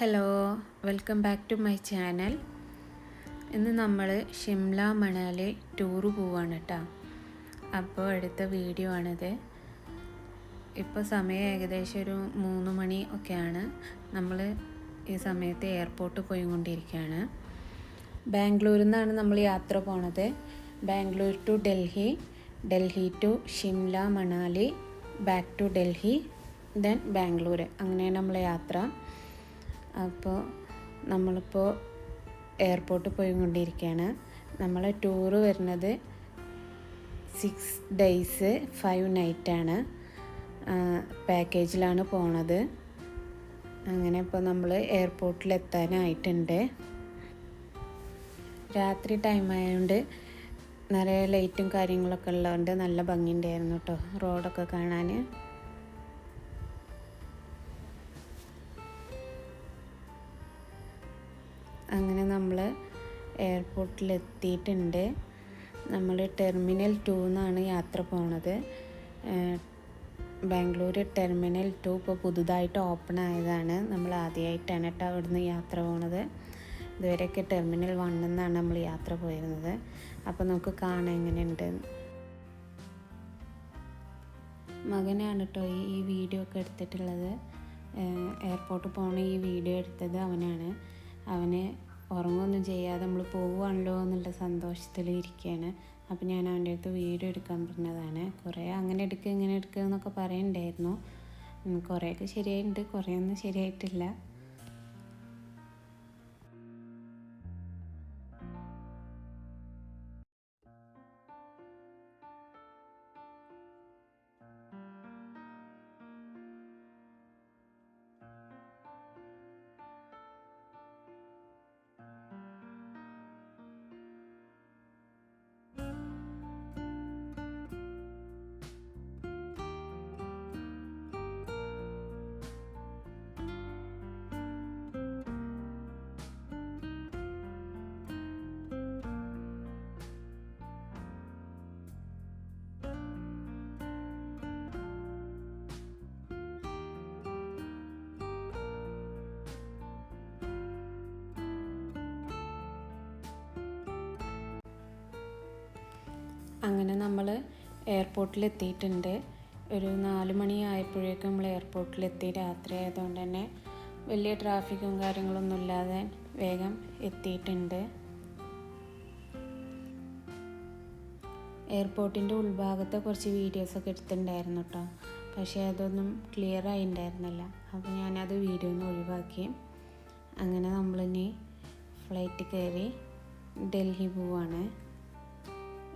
Hello welcome back to my channel ഇന്ന് നമ്മൾ Shimla Manali tour പോവാണ് കേട്ടോ അപ്പോൾ അടുത്ത വീഡിയോ ആണിത്. ഇപ്പോൾ സമയം ഏകദേശം ഒരു മൂന്ന് മണി ഒക്കെയാണ്. നമ്മൾ ഈ സമയത്ത് എയർപോർട്ട് പോയിക്കൊണ്ടിരിക്കുകയാണ് ബാംഗ്ലൂരിൽ നിന്നാണ് നമ്മൾ യാത്ര പോണത്. Bangalore to Delhi Delhi to Shimla Manali back to Delhi then Bangalore അങ്ങനെയാണ് നമ്മളെ യാത്ര. അപ്പോൾ നമ്മളിപ്പോൾ എയർപോർട്ടിൽ പോയിക്കൊണ്ടിരിക്കുകയാണ്. നമ്മളെ ടൂറ് വരുന്നത് സിക്സ് ഡേയ്സ് ഫൈവ് നൈറ്റാണ് പാക്കേജിലാണ് പോണത്. അങ്ങനെ ഇപ്പോൾ നമ്മൾ എയർപോർട്ടിൽ എത്താനായിട്ടുണ്ട്. രാത്രി ടൈം ആയതുകൊണ്ട് നിറയെ ലൈറ്റും കാര്യങ്ങളൊക്കെ ഉള്ളതുകൊണ്ട് നല്ല ഭംഗിയുണ്ടായിരുന്നു കേട്ടോ. റോഡൊക്കെ കാണാൻ. അങ്ങനെ നമ്മൾ എയർപോർട്ടിൽ എത്തിയിട്ടുണ്ട് നമ്മൾ ടെർമിനൽ ടു എന്നാണ് യാത്ര പോണത്. ബാംഗ്ലൂർ ടെർമിനൽ ടു ഇപ്പോൾ പുതുതായിട്ട് ഓപ്പൺ ആയതാണ്. നമ്മൾ ആദ്യമായിട്ടാണ് കേട്ടോ അവിടുന്ന് യാത്ര പോണത്. ഇതുവരെയൊക്കെ ടെർമിനൽ വണ്ണിൽ നിന്നാണ് നമ്മൾ യാത്ര പോയിരുന്നത്. അപ്പോൾ നമുക്ക് കാണാൻ എങ്ങനെയുണ്ട്. മകനാണ് കേട്ടോ ഈ വീഡിയോ ഒക്കെ എടുത്തിട്ടുള്ളത്. എയർപോർട്ടിൽ പോണ ഈ വീഡിയോ എടുത്തത് അവനാണ്. അവന് ഉറങ്ങൊന്നും ചെയ്യാതെ നമ്മൾ പോവുകയാണല്ലോ എന്നുള്ള സന്തോഷത്തിൽ ഇരിക്കുകയാണ് അപ്പം ഞാൻ അവന്റെ അടുത്ത് വീഡിയോ എടുക്കാൻ പറഞ്ഞതാണ്. കുറേ അങ്ങനെ എടുക്കുക ഇങ്ങനെ എടുക്കുക എന്നൊക്കെ പറയണ്ടായിരുന്നു. കുറേയൊക്കെ ശരിയായിട്ടുണ്ട് കുറേയൊന്നും ശരിയായിട്ടില്ല. അങ്ങനെ നമ്മൾ എയർപോർട്ടിൽ എത്തിയിട്ടുണ്ട് ഒരു നാല് മണി ആയപ്പോഴേക്കും നമ്മൾ എയർപോർട്ടിലെത്തി. രാത്രി ആയതുകൊണ്ട് തന്നെ വലിയ ട്രാഫിക്കും കാര്യങ്ങളൊന്നും ഇല്ലാതെ വേഗം എത്തിയിട്ടുണ്ട്. എയർപോർട്ടിന്റെ ഉൾഭാഗത്തെ കുറച്ച് വീഡിയോസൊക്കെ എടുത്തിട്ടുണ്ടായിരുന്നു കേട്ടോ. പക്ഷേ അതൊന്നും ക്ലിയർ ആയിട്ടുണ്ടായിരുന്നില്ല അപ്പോൾ ഞാനത് വീഡിയോ ഒന്ന് ഒഴിവാക്കി. അങ്ങനെ നമ്മളിനി ഫ്ലൈറ്റ് കയറി ഡൽഹി പോവാണ്.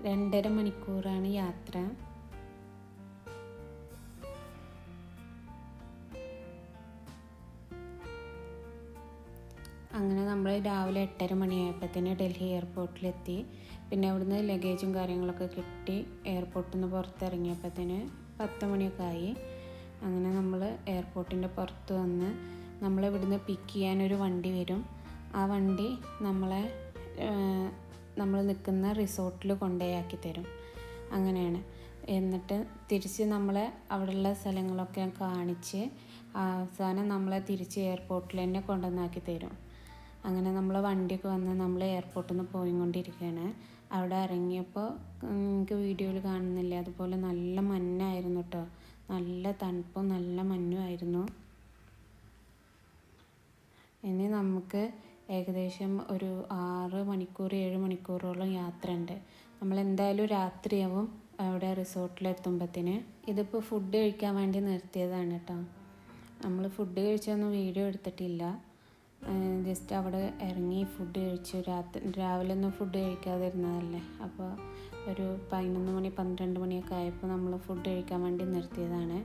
രണ്ടര മണിക്കൂറാണ് യാത്ര. അങ്ങനെ നമ്മൾ രാവിലെ എട്ടര മണിയായപ്പോഴത്തേന് ഡൽഹി എയർപോർട്ടിലെത്തി. പിന്നെ അവിടുന്ന് ലഗേജും കാര്യങ്ങളൊക്കെ കിട്ടി. എയർപോർട്ടിൽ നിന്ന് പുറത്തിറങ്ങിയപ്പോഴത്തേന് പത്ത് മണിയൊക്കെ ആയി. അങ്ങനെ നമ്മൾ എയർപോർട്ടിന്റെ പുറത്ത് വന്ന് നമ്മളിവിടുന്ന് പിക്ക് ചെയ്യാനൊരു വണ്ടി വരും. ആ വണ്ടി നമ്മളെ നമ്മൾ നിൽക്കുന്ന റിസോർട്ടിൽ കൊണ്ടുപോയി തരും. അങ്ങനെയാണ്. എന്നിട്ട് തിരിച്ച് നമ്മളെ അവിടെയുള്ള സ്ഥലങ്ങളൊക്കെ കാണിച്ച് അവസാനം നമ്മളെ തിരിച്ച് എയർപോർട്ടിൽ തന്നെ കൊണ്ടുവന്നാക്കി തരും. അങ്ങനെ നമ്മൾ വണ്ടിയൊക്കെ വന്ന് നമ്മൾ എയർപോർട്ടിൽ നിന്ന് പോയിക്കൊണ്ടിരിക്കുകയാണ്. അവിടെ ഇറങ്ങിയപ്പോൾ നിങ്ങൾക്ക് വീഡിയോയിൽ കാണുന്നില്ല? അതുപോലെ നല്ല മഞ്ഞായിരുന്നു കേട്ടോ. നല്ല തണുപ്പും നല്ല മഞ്ഞുമായിരുന്നു ഇനി നമുക്ക് ഏകദേശം ഒരു ആറ് മണിക്കൂർ ഏഴ് മണിക്കൂറോളം യാത്ര ഉണ്ട് നമ്മൾ എന്തായാലും രാത്രിയാവും അവിടെ റിസോർട്ടിലെത്തുമ്പത്തിന്. ഇതിപ്പോൾ ഫുഡ് കഴിക്കാൻ വേണ്ടി നിർത്തിയതാണ് കേട്ടോ നമ്മൾ ഫുഡ് കഴിച്ചൊന്നും വീഡിയോ എടുത്തിട്ടില്ല. ജസ്റ്റ് അവിടെ ഇറങ്ങി ഫുഡ് കഴിച്ചു. രാത്രി രാവിലെ ഒന്നും ഫുഡ് കഴിക്കാതിരുന്നതല്ലേ. അപ്പോൾ ഒരു പതിനൊന്ന് മണി പന്ത്രണ്ട് മണിയൊക്കെ ആയപ്പോൾ നമ്മൾ ഫുഡ് കഴിക്കാൻ വേണ്ടി നിർത്തിയതാണ്.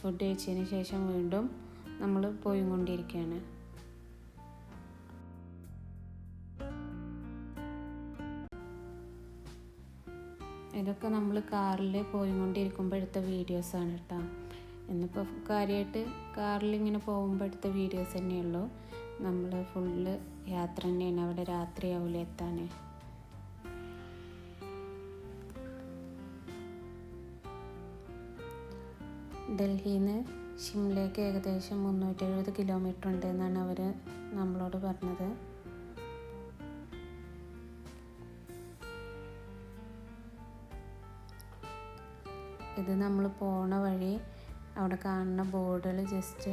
ഫുഡ് കഴിച്ചതിന് ശേഷം വീണ്ടും നമ്മൾ പോയിക്കൊണ്ടിരിക്കുകയാണ്. ഇതൊക്കെ നമ്മൾ കാറിൽ പോയിക്കൊണ്ടിരിക്കുമ്പോൾ എടുത്ത വീഡിയോസാണ് കേട്ടോ ഇന്നിപ്പോൾ കാര്യമായിട്ട് കാറിൽ ഇങ്ങനെ പോകുമ്പോൾ എടുത്ത വീഡിയോസ് തന്നെയുള്ളൂ. നമ്മൾ ഫുള്ള് യാത്ര തന്നെയാണ്. അവിടെ രാത്രിയാവില്ല എത്താൻ ഡൽഹിയിൽ നിന്ന് ഷിംലേക്ക് ഏകദേശം മുന്നൂറ്റി എഴുപത് കിലോമീറ്റർ ഉണ്ട് എന്നാണ് അവർ നമ്മളോട് പറഞ്ഞത്. ഇത് നമ്മൾ പോണ വഴി അവിടെ കാണുന്ന ബോർഡുകൾ ജസ്റ്റ്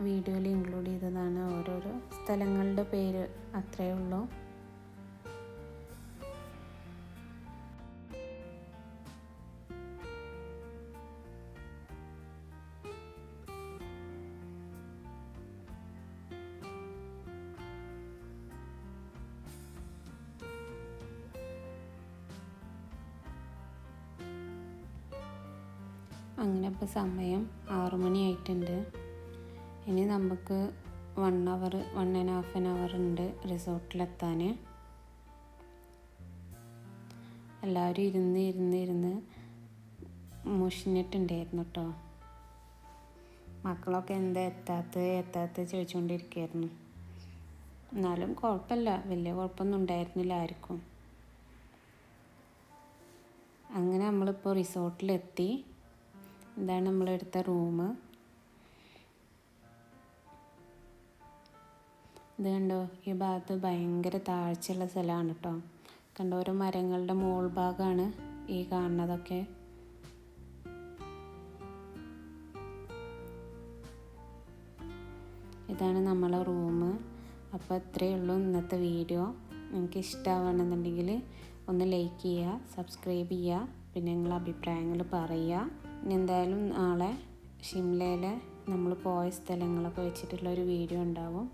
വീഡിയോയിൽ ഇൻക്ലൂഡ് ചെയ്തതാണ് ഓരോരോ സ്ഥലങ്ങളുടെ പേര് അത്രയേ ഉള്ളൂ. അങ്ങനെ ഇപ്പോൾ സമയം ആറു മണിയായിട്ടുണ്ട് ഇനി നമുക്ക് one hour one and half an hour ഉണ്ട് റിസോർട്ടിലെത്താൻ. എല്ലാവരും ഇരുന്ന് ഇരുന്ന് ഇരുന്ന് മുഷിഞ്ഞിട്ടുണ്ടായിരുന്നു കേട്ടോ മക്കളൊക്കെ എന്താ എത്താത്ത എത്താത്ത ചോദിച്ചുകൊണ്ടിരിക്കുകയായിരുന്നു. എന്നാലും കുഴപ്പമില്ല വലിയ കുഴപ്പമൊന്നും ഉണ്ടായിരുന്നില്ല ആർക്കും. അങ്ങനെ നമ്മളിപ്പോൾ റിസോർട്ടിലെത്തി. ഇതാണ് നമ്മളെടുത്ത റൂം ഇത് കണ്ടോ ഈ ഭാഗത്ത് ഭയങ്കര താഴ്ചയുള്ള സ്ഥലമാണ് കേട്ടോ കണ്ടോ ഓരോ മരങ്ങളുടെ മോൾ ഭാഗമാണ് ഈ കാണുന്നതൊക്കെ. ഇതാണ് നമ്മളെ റൂം അപ്പോൾ ഇത്രയേ ഉള്ളൂ ഇന്നത്തെ വീഡിയോ. നിങ്ങൾക്ക് ഇഷ്ടമാണെന്നുണ്ടെങ്കിൽ ഒന്ന് ലൈക്ക് ചെയ്യുക സബ്സ്ക്രൈബ് ചെയ്യുക പിന്നെ നിങ്ങളുടെ അഭിപ്രായങ്ങൾ പറയുക. ഇനി എന്തായാലും നാളെ ഷിംലയിലെ നമ്മൾ പോയ സ്ഥലങ്ങളൊക്കെ വെച്ചിട്ടുള്ള ഒരു വീഡിയോ ഉണ്ടാവും.